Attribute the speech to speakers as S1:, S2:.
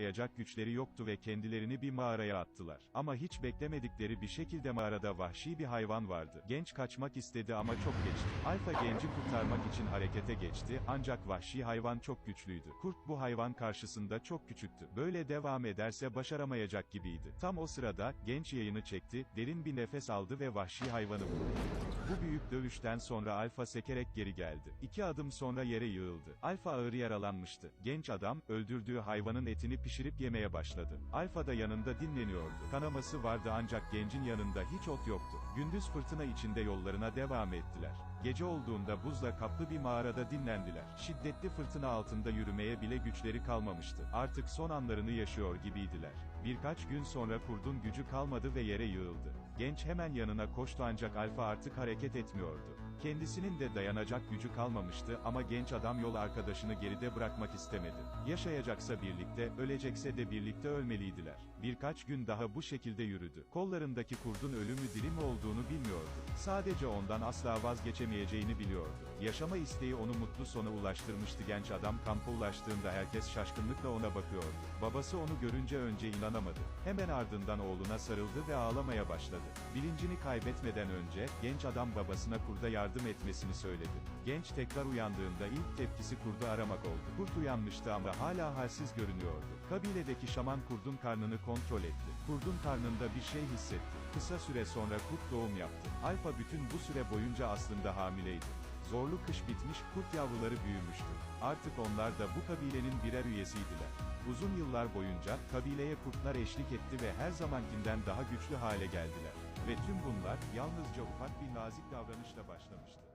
S1: koyacak güçleri yoktu ve kendilerini bir mağaraya attılar. Ama hiç beklemedikleri bir şekilde mağarada vahşi bir hayvan vardı. Genç kaçmak istedi ama çok geçti. Alfa genci kurtarmak için harekete geçti, ancak vahşi hayvan çok güçlüydü. Kurt bu hayvan karşısında çok küçüktü. Böyle devam ederse başaramayacak gibiydi. Tam o sırada, genç yayını çekti, derin bir nefes aldı ve vahşi hayvanı vurdu. Bu büyük dövüşten sonra Alfa sekerek geri geldi. İki adım sonra yere yığıldı. Alfa ağır yaralanmıştı. Genç adam, öldürdüğü hayvanın etini pişirip yemeye başladı. Alfa da yanında dinleniyordu. Kanaması vardı ancak gencin yanında hiç ot yoktu. Gündüz fırtına içinde yollarına devam ettiler. Gece olduğunda buzla kaplı bir mağarada dinlendiler. Şiddetli fırtına altında yürümeye bile güçleri kalmamıştı. Artık son anlarını yaşıyor gibiydiler. Birkaç gün sonra kurdun gücü kalmadı ve yere yığıldı. Genç hemen yanına koştu ancak Alfa artık hareket etmiyordu. Kendisinin de dayanacak gücü kalmamıştı ama genç adam yol arkadaşını geride bırakmak istemedi. Yaşayacaksa birlikte, ölecekse de birlikte ölmeliydiler. Birkaç gün daha bu şekilde yürüdü. Kollarındaki kurdun ölümü diri mi olduğunu bilmiyordu. Sadece ondan asla vazgeçemeyeceğini biliyordu. Yaşama isteği onu mutlu sona ulaştırmıştı genç adam kampa ulaştığında herkes şaşkınlıkla ona bakıyordu. Babası onu görünce önce inanamadı. Hemen ardından oğluna sarıldı ve ağlamaya başladı. Bilincini kaybetmeden önce, genç adam babasına kurda yardım etmesini söyledi. Genç tekrar uyandığında ilk tepkisi kurdu aramak oldu. Kurt uyanmıştı ama hala halsiz görünüyordu. Kabiledeki şaman kurdun karnını kontrol etti. Kurdun karnında bir şey hissetti. Kısa süre sonra kurt doğum yaptı. Alfa bütün bu süre boyunca aslında hamileydi. Zorlu kış bitmiş, kurt yavruları büyümüştü. Artık onlar da bu kabilenin birer üyesiydiler. Uzun yıllar boyunca, kabileye kurtlar eşlik etti ve her zamankinden daha güçlü hale geldiler. Ve tüm bunlar, yalnızca ufak bir nazik davranışla başlamıştı.